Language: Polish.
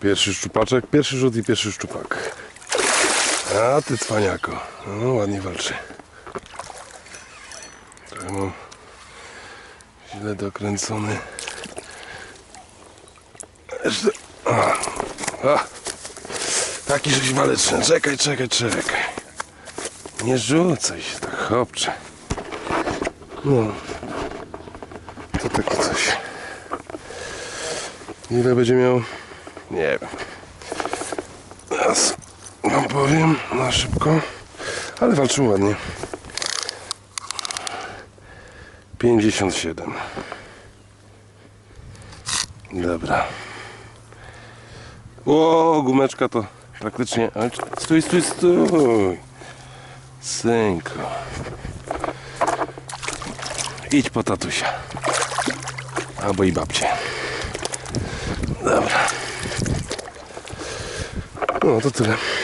Pierwszy szczupaczek, pierwszy rzut i pierwszy szczupak. A ty cwaniako. No ładnie walczy. Trochę mam źle dokręcony. Jeszcze. A. A. Taki żeś waleczny. Czekaj, czekaj, czekaj. Nie rzucaj się tak, chłopcze. No. To takie coś. Ile będzie miał? Nie wiem. Teraz wam powiem na szybko. Ale walczył ładnie. 57. Dobra. O, gumeczka to praktycznie. Stój, stój, stój. Synko. Idź po tatusia. Albo i babcię. Dobra. No to tyle.